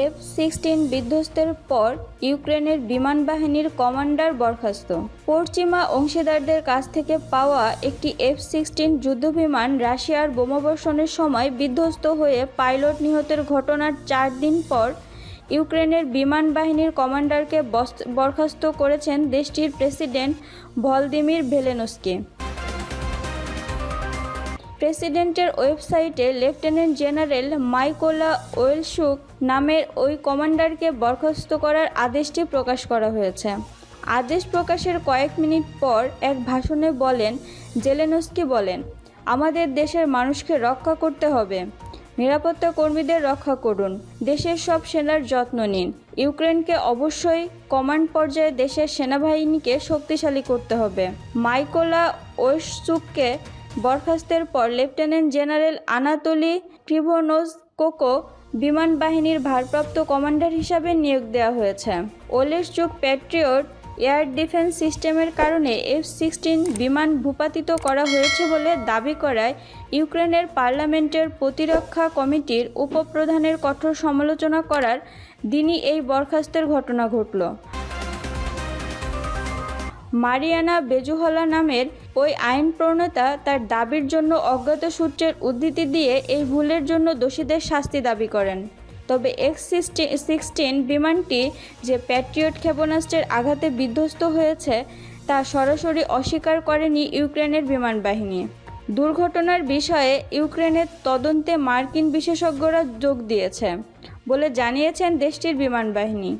F sixteen বিধ্বস্তের পর ইউক্রেনের বিমান বাহিনীর কমান্ডার বরখাস্ত। পশ্চিমা অংশীদারদের কাছ থেকে পাওয়া একটি এফ সিক্সটিন যুদ্ধবিমান রাশিয়ার বোমাবর্ষণের সময় বিধ্বস্ত হয়ে পাইলট নিহতের ঘটনার চার দিন পর ইউক্রেনের বিমান বাহিনীর কমান্ডারকে বরখাস্ত করেছেন দেশটির প্রেসিডেন্ট ভলদিমির ভেলেনস্কি। প্রেসিডেন্টের ওয়েবসাইটে লেফটেন্যান্ট জেনারেল মাইকোলা ওয়েলসুক নামের ওই কমান্ডারকে বরখাস্ত করার আদেশটি প্রকাশ করা হয়েছে। আদেশ প্রকাশের কয়েক মিনিট পর এক ভাষণে বলেন, জেলেনস্কি বলেন, আমাদের দেশের মানুষকে রক্ষা করতে হবে। নিরাপত্তা কর্মীদের রক্ষা করুন। দেশের সব সেনার যত্ন নিন। ইউক্রেনকে অবশ্যই কমান্ড পর্যায়ে দেশের সেনাবাহিনীকে শক্তিশালী করতে হবে। মাইকোলা ওয়েসচুককে বরখাস্তের পর lieutenant general Anatoliy Kryvonozhko বিমান বাহিনীর ভারপ্রাপ্ত কমান্ডার হিসাবে নিয়োগ দেওয়া হয়েছে। ওলেসচুক প্যাট্রিয়ট এয়ার ডিফেন্স সিস্টেমের কারণে এফ সিক্সটিন বিমান ভূপাতিত করা হয়েছে বলে দাবি করায় ইউক্রেনের পার্লামেন্টের প্রতিরক্ষা কমিটির উপপ্রধানের কঠোর সমালোচনা করার দিনই এই বরখাস্তের ঘটনা ঘটল। মারিয়ানা বেজুহলা নামের ওই আইন প্রণেতা তার দাবির জন্য অজ্ঞাত সূত্রের উদ্ধৃতি দিয়ে এই ভুলের জন্য দোষীদের শাস্তি দাবি করেন। তবে এক্স সিক্সটিন বিমানটি যে প্যাট্রিয়ট ক্ষেপণাস্ত্রের আঘাতে বিধ্বস্ত হয়েছে, তা সরাসরি অস্বীকার করেনি ইউক্রেনের বিমান বাহিনী। দুর্ঘটনার বিষয়ে ইউক্রেনের তদন্তে মার্কিন বিশেষজ্ঞরা যোগ দিয়েছে বলে জানিয়েছেন দেশটির বিমান বাহিনী।